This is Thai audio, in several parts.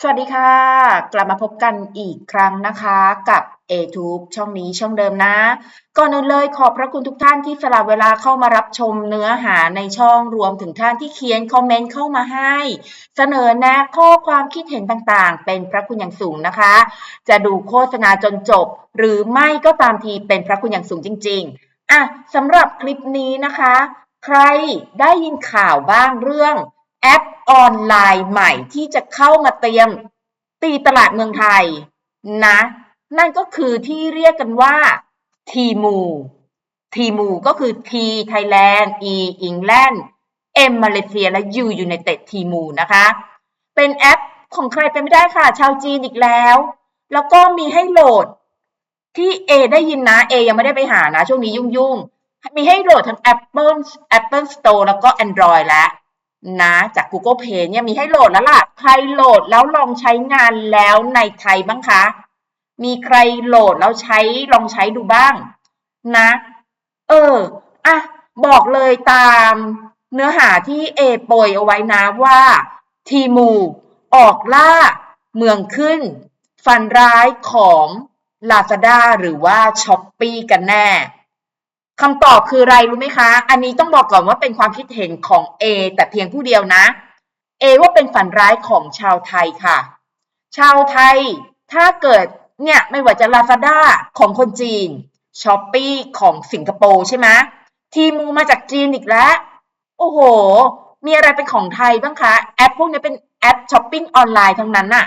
สวัสดีค่ะ กลับมาพบกันอีกครั้งนะคะกับ ATube ช่องนี้ช่องเดิมนะ ก่อนอื่นเลยขอบพระคุณทุกท่านที่สละเวลาเข้ามารับชมเนื้อหาในช่องรวมถึงท่านที่เขียนคอมเมนต์เข้ามาให้ เสนอแนะข้อความคิดเห็นต่างๆ เป็นพระคุณอย่างสูงนะคะ จะดูโฆษณาจนจบ หรือไม่ก็ตามทีเป็นพระคุณอย่างสูงจริง ๆอะสำหรับคลิปนี้นะคะ ใครได้ยินข่าวบ้างเรื่องแอป ออนไลน์ใหม่ที่จะเข้ามาเตรียมตีตลาดเมืองไทยนะ นั่นก็คือที่เรียกกันว่าทีมูทีมูก็คือ T Thailand E England M มาเลเซียและ U United ทีมูนะคะ เป็นแอปของใครเป็นไม่ได้ค่ะ ชาวจีนอีกแล้ว แล้วก็มีให้โหลดที่ A ได้ยินนะ A ยังไม่ได้ไปหานะ ช่วงนี้ยุ่งๆ มีให้โหลดทั้ง Apple Apple Store แล้วก็ Android แล้ว นะจาก Google Play เนี่ยมีให้โหลดแล้วล่ะ ใครโหลดแล้วลองใช้งานแล้วในไทยบ้างคะ มีใครโหลดแล้วใช้ลองใช้ดูบ้าง นะ เอออะบอกเลยตามเนื้อหาที่เอโปยเอาไว้นะว่าทีมูออกล่าเมืองขึ้น ฟันร้ายของ Lazada หรือว่า s h อ p e e กันแน่ คำตอบคืออะไรรู้ไหมคะ อันนี้ต้องบอกก่อนว่าเป็นความคิดเห็นของ A แต่เพียงผู้เดียวนะ A ว่าเป็นฝันร้ายของชาวไทยค่ะ ชาวไทยถ้าเกิดเนี่ยไม่ว่าจะ Lazada ของคนจีน s h อ p e e ของสิงคโปร์ใช่ไหมทีมูมาจากจีนอีกแล้ว โอ้โห มีอะไรเป็นของไทยบ้างคะ แอปพวกนี้เป็นแอปช้อปปิ้งออนไลน์ทั้งนั้นน่ะ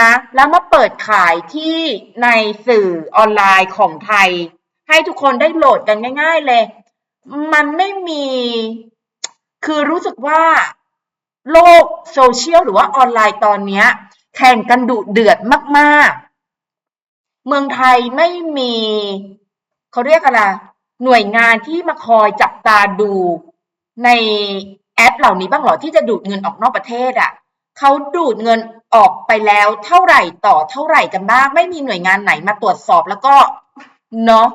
นะ แล้วมาเปิดขายที่ในสื่อออนไลน์ของไทย ให้ทุกคนได้โหลดกันง่าย ๆ เลย มันไม่มี คือรู้สึกว่า โลกโซเชียลหรือว่าออนไลน์ตอนนี้แข่งกันดุเดือดมากๆ เมืองไทยไม่มี เขาเรียกอะไร หน่วยงานที่มาคอยจับตาดูในแอปเหล่านี้บ้างเหรอที่จะดูดเงินออกนอกประเทศอะ่ะเขาดูดเงินออกไปแล้วเท่าไหร่ต่อเท่าไหร่กันบ้าง ไม่มีหน่วยงานไหนมาตรวจสอบแล้วก็เนาะ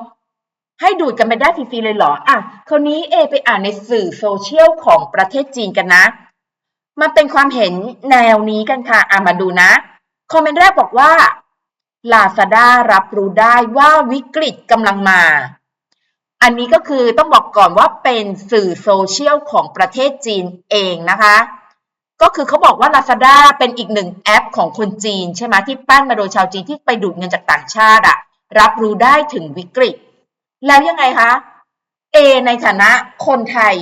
ให้ดูดกันไปได้ฟรีๆเลยเหรอ อะคราวนี้เอไปอ่านในสื่อโซเชียลของประเทศจีนกันนะ มันเป็นความเห็นแนวนี้กันค่ะ อะมาดูนะ คอมเมนต์แรกบอกว่า Lazada รับรู้ได้ว่าวิกฤตกำลังมา อันนี้ก็คือต้องบอกก่อนว่าเป็นสื่อโซเชียลของประเทศจีนเองนะคะ ก็คือเขาบอกว่า Lazada เป็นอีกหนึ่งแอปของคนจีน ใช่ไหมที่ปั้นมาโดยชาวจีนที่ไปดูดเงินจากต่างชาติอะรับรู้ได้ถึงวิกฤต แล้วยังไงคะ A ในฐานะคนไทย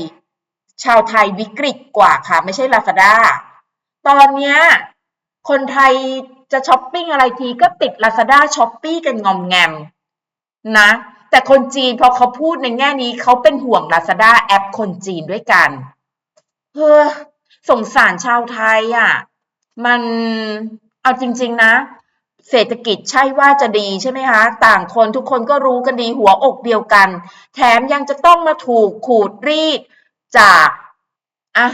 ชาวไทยวิกฤตกว่าค่ะไม่ใช่ Lazada ตอนเนี้ยคนไทยจะช้อปปิ้งอะไรทีก็ติด Lazada ช้อปปี้กันงอมแงมนะแต่คนจีนพอเขาพูดในแง่นี้เขาเป็นห่วง Lazada แอปคนจีนด้วยกันเฮ้อสงสารชาวไทยอะ มันเอาจริง ๆ นะ เศรษฐกิจใช่ว่าจะดีใช่ไหมคะต่างคนทุกคนก็รู้กันดีหัวอกเดียวกัน แถมยังจะต้องมาถูกขูดรีดจากอะ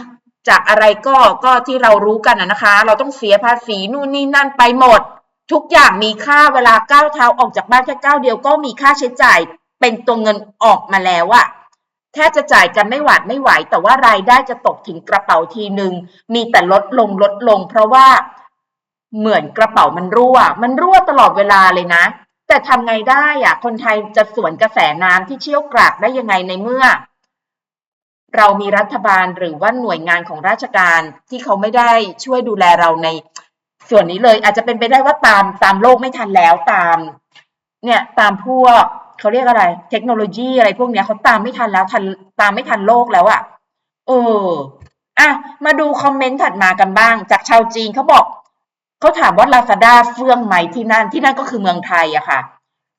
จากอะไรก็ก็ที่เรารู้กันนะคะ เราต้องเสียภาษีนู่นนี่นั่นไปหมด ทุกอย่างมีค่าเวลาก้าวเท้าออกจากบ้านแค่ก้าวเดียวก็มีค่าใช้จ่ายเป็นตัวเงินออกมาแล้วอะแทบจะจ่ายกันไม่หวาดไม่ไหว แต่ว่ารายได้จะตกถึงกระเป๋าทีหนึ่งมีแต่ลดลงลดลง เพราะว่า เหมือนกระเป๋ามันรั่ว มันรั่วตลอดเวลาเลยนะ แต่ทำไงได้อะคนไทยจะสวนกระแสน้ำที่เชี่ยวกรากได้ยังไงในเมื่อ เรามีรัฐบาลหรือว่าหน่วยงานของราชการที่เขาไม่ได้ช่วยดูแลเราในส่วนนี้เลย อาจจะเป็นไปได้ว่าตามตามโลกไม่ทันแล้วตาม เนี่ยตามพวกเขาเรียกอะไร เทคโนโลยีอะไรพวกเนี้ยเขาตามไม่ทันแล้วทันตามไม่ทันโลกแล้วอะเอออะมาดูคอมเมนต์ถัดมากันบ้าง จากชาวจีนเขาบอก เขาถามว่า Lazada เฟื่องไหมที่นั่นที่นั่นก็คือเมืองไทยอะค่ะ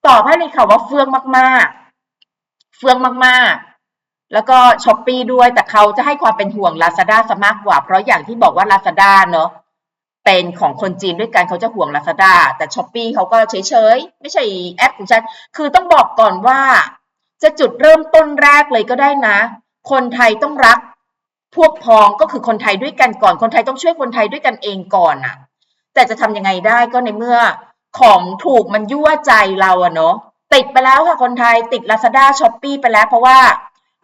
ตอบให้เลยค่ะว่าเฟื่องมากๆ เฟื่องมากๆ แล้วก็ช้อปปีด้วยแต่เขาจะให้ความเป็นห่วง Lazada ซะมากกว่า เพราะอย่างที่บอกว่า Lazada เนอะเป็นของคนจีนด้วยกันเขาจะห่วง Lazada แต่ช้อปปีเขาก็เฉยๆ ไม่ใช่แอปของฉัน คือต้องบอกก่อนว่า จะจุดเริ่มต้นแรกเลยก็ได้นะ คนไทยต้องรักพวกพ้องก็คือคนไทยด้วยกันก่อน คนไทยต้องช่วยคนไทยด้วยกันเองก่อนอะ แต่จะทำยังไงได้ก็ในเมื่อของถูกมันยั่วใจเราอะเนาะติดไปแล้วค่ะคนไทยติด Lazada s h o p e e ไปแล้วเพราะว่า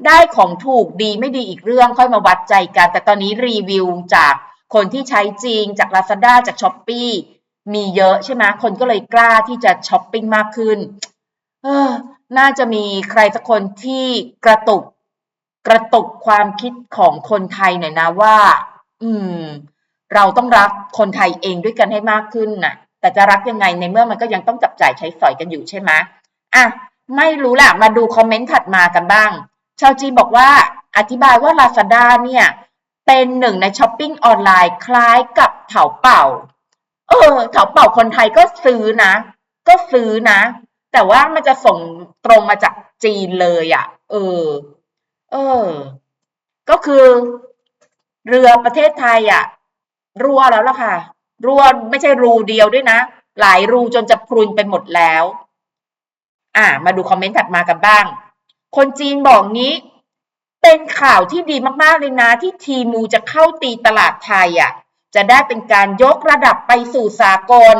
ได้ของถูกดีไม่ดีอีกเรื่องค่อยมาวัดใจกัน แต่ตอนนี้รีวิวจากคนที่ใช้จริงจาก Lazada จาก s h อ p e e มีเยอะใช่ไหมคนก็เลยกล้าที่จะช้อปปิ้งมากขึ้น เออ น่าจะมีใครสักคนที่กระตุก กระตุกความคิดของคนไทยหน่อยนะว่า อืม เราต้องรักคนไทยเองด้วยกันให้มากขึ้นน่ะ แต่จะรักยังไงในเมื่อมันก็ยังต้องจับจ่ายใช้สอยกันอยู่ใช่ไหมอะไม่รู้ล่ะ มาดูคอมเมนต์ถัดมากันบ้าง ชาวจีนบอกว่าอธิบายว่า Lazada เนี่ย เป็นหนึ่งในช้อปปิ้งออนไลน์คล้ายกับเถาเป่า เออเถาเป่าคนไทยก็ซื้อนะ ก็ซื้อนะ แต่ว่ามันจะส่งตรงมาจากจีนเลยอะ่ะ เออ เออ ก็คือ เรือประเทศไทยอะ่ะ รั่วแล้วล่ะค่ะ รั่วไม่ใช่รูเดียวด้วยนะ หลายรูจนจะพรุนไปหมดแล้ว อ่า มาดูคอมเมนต์ถัดมากันบ้าง คนจีนบอกงี้ เป็นข่าวที่ดีมากๆเลยนะที่ทีมูจะเข้าตีตลาดไทยอะ จะได้เป็นการยกระดับไปสู่สากล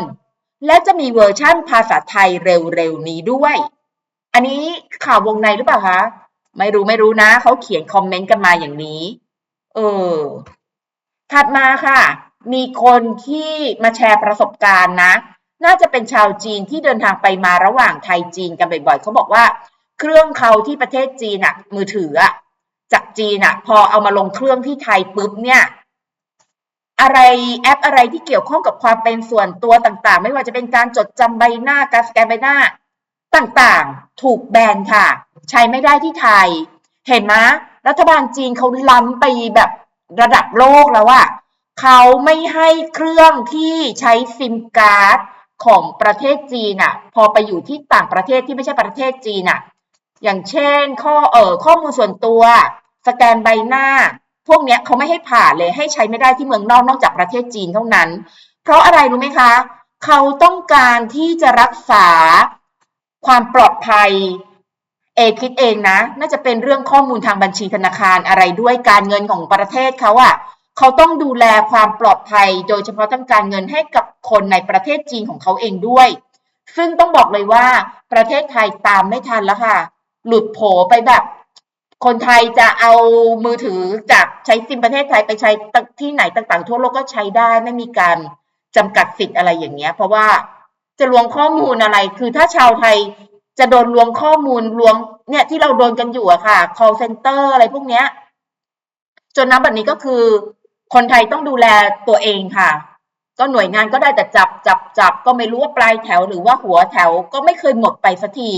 และจะมีเวอร์ชั่นภาษาไทยเร็วๆนี้ด้วย อันนี้ข่าววงในหรือเปล่าคะ ไม่รู้ไม่รู้นะ เขาเขียนคอมเมนต์กันมาอย่างนี้ เออ ถัดมาค่ะ มีคนที่มาแชร์ประสบการณ์นะ น่าจะเป็นชาวจีนที่เดินทางไปมาระหว่างไทยจีนกันบ่อยๆเขาบอกว่า เครื่องเขาที่ประเทศจีนอะมือถืออะจากจีนอะพอเอามาลงเครื่องที่ไทยปุ๊บเนี่ยอะไรแอปอะไรที่เกี่ยวข้องกับความเป็นส่วนตัวต่างๆ ไม่ว่าจะเป็นการจดจำใบหน้าการสแกนใบหน้า ต่างๆ ถูกแบนค่ะ ใช้ไม่ได้ที่ไทย เห็นไหมรัฐบาลจีนเขาล้ำไปแบบ ระดับโลกแล้วอะเขาไม่ให้เครื่องที่ใช้ซิมการ์ดของประเทศจีนอะพอไปอยู่ที่ต่างประเทศที่ไม่ใช่ประเทศจีนอะอย่างเช่น ข้อเอ่อข้อมูลส่วนตัว สแกนใบหน้า พวกเนี้ยเขาไม่ให้ผ่านเลยให้ใช้ไม่ได้ที่เมืองนอกนอกจากประเทศจีนเท่านั้น เพราะอะไรรู้ไหมคะ เขาต้องการที่จะรักษาความปลอดภัย เอคิดเองนะ น่าจะเป็นเรื่องข้อมูลทางบัญชีธนาคารอะไรด้วยการเงินของประเทศเขาอะเขาต้องดูแลความปลอดภัย โดยเฉพาะทางการเงินให้กับคนในประเทศจีนของเขาเองด้วย ซึ่งต้องบอกเลยว่าประเทศไทยตามไม่ทันแล้วค่ะ หลุดโผไปแบบ คนไทยจะเอามือถือจากใช้ซิมประเทศไทยไปใช้ที่ไหนต่างๆ ทั่วโลกก็ใช้ได้ไม่มีการจำกัดสิทธิ์อะไรอย่างเงี้ย เพราะว่าจะลวงข้อมูลอะไร คือถ้าชาวไทย จะโดนลวงข้อมูลลวงเนี่ยที่เราโดนกันอยู่อะค่ะ call center อะไรพวกเนี้ย จนนับแบบนี้ก็คือ คนไทยต้องดูแลตัวเองค่ะ ก็หน่วยงานก็ได้แต่จับจับจับก็ไม่รู้ว่าปลายแถวหรือว่าหัวแถวก็ไม่เคยหมดไปสักที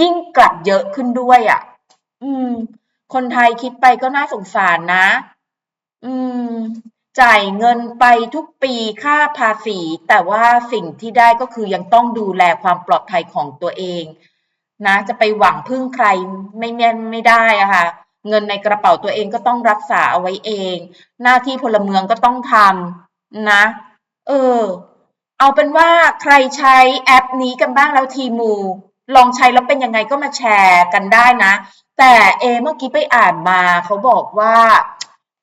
ยิ่งกลับเยอะขึ้นด้วยอะ่ะ อืม คนไทยคิดไปก็น่าสงสารนะ อืม จ่ายเงินไปทุกปีค่าภาษี แต่ว่าสิ่งที่ได้ก็คือยังต้องดูแลความปลอดภัยของตัวเองนะจะไปหวังพึ่งใครไม่แม่นไม่ได้อะค่ะเงินในกระเป๋าตัวเองก็ต้องรักษาเอาไว้เอง หน้าที่พลเมืองก็ต้องทำนะ เออ เอาเป็นว่าใครใช้แอปนี้กันบ้างแล้วทีมู ลองใช้แล้วเป็นยังไงก็มาแชร์กันได้นะ แต่เอเมื่อกี้ไปอ่านมาเขาบอกว่า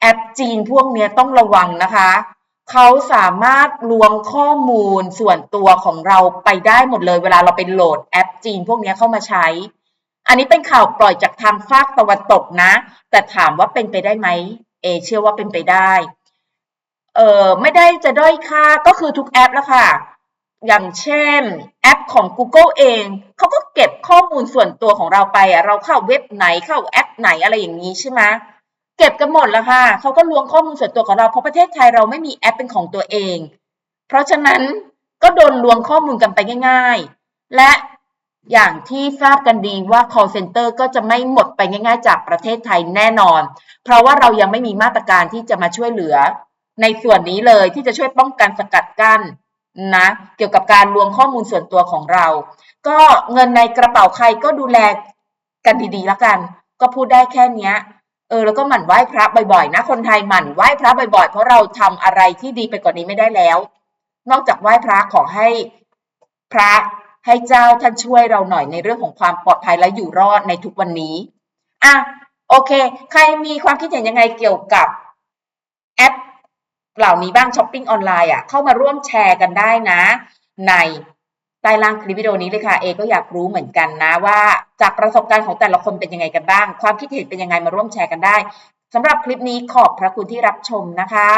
แอปจีนพวกนี้ต้องระวังนะคะเขาสามารถลวงข้อมูลส่วนตัวของเราไปได้หมดเลย เวลาเราไปโหลดแอปจีนพวกนี้เข้ามาใช้ อันนี้เป็นข่าวปล่อยจากทางภาคตะวันตกนะ แต่ถามว่าเป็นไปได้ไหม เอเชื่อว่าเป็นไปได้ เออไม่ได้จะด้อยค่าก็คือทุกแอปแล้วค่ะ อย่างเช่นแอปของ Google เองเขาก็เก็บข้อมูลส่วนตัวของเราไปอะเราเข้าเว็บไหนเข้าแอปไหนอะไรอย่างนี้ใช่ไหม เก็บกันหมดแล้วค่ะเขาก็ล้วงข้อมูลส่วนตัวของเราเพราะประเทศไทยเราไม่มีแอปเป็นของตัวเอง เพราะฉะนั้นก็โดนล้วงข้อมูลกันไปง่าย ๆ และอย่างที่ทราบกันดีว่า call center ก็จะไม่หมดไปง่าย ๆ จากประเทศไทยแน่นอน เพราะว่าเรายังไม่มีมาตรการที่จะมาช่วยเหลือ ในส่วนนี้เลยที่จะช่วยป้องกันสกัดกั้นนะเกี่ยวกับการลวงข้อมูลส่วนตัวของเรา ก็เงินในกระเป๋าใครก็ดูแลกันดีๆแล้วกัน ก็พูดได้แค่เนี้ย เออแล้วก็หมั่นไหว้พระบ่อยๆนะคนไทยหมั่นไหว้พระบ่อยๆ เพราะเราทำอะไรที่ดีไปกว่านี้ไม่ได้แล้ว นอกจากไหว้พระขอให้พระให้เจ้าท่านช่วยเราหน่อยในเรื่องของความปลอดภัยและอยู่รอดในทุกวันนี้อะโอเค ใครมีความคิดเห็นยังไงเกี่ยวกับแอปเหล่านี้บ้างช้อปปิ้งออนไลน์อะเข้ามาร่วมแชร์กันได้นะ ใน ใต้ล่างคลิปวิดีโอนี้เลยค่ะ เอก็อยากรู้เหมือนกันนะว่า จากประสบการณ์ของแต่ละคนเป็นยังไงกันบ้าง ความคิดเห็นเป็นยังไงมาร่วมแชร์กันได้สำหรับคลิปนี้ขอบพระคุณที่รับชมนะคะ